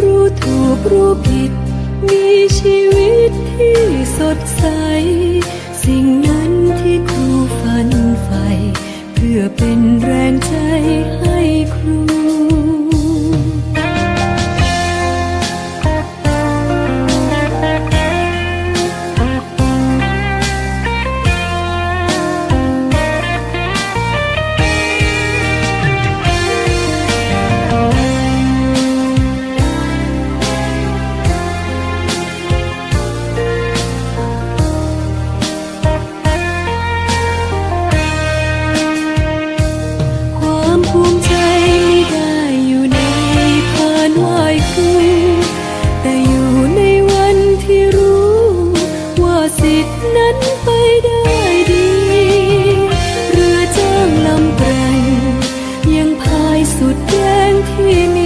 รู้ถูกรู้ผิด มีชีวิตที่สดใส สิ่งนั้น ดแ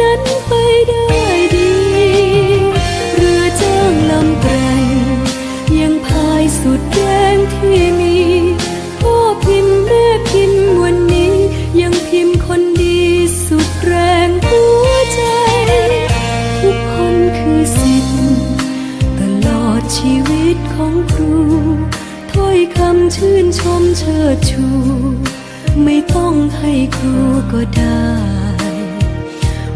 นั้นไปได้ดี เรือจ้างลำแกร่งยังพายสุดแรงที่มีพ่อพิมพ์แม่พิมพ์วันนี้ ยังพิมพ์คนดีสุดแรงหัวใจ ทุกคนคือสิทธิ์ตลอดชีวิตของครูถ้อยคำชื่นชมเชิดชู ไม่ต้องให้ครูก็ได้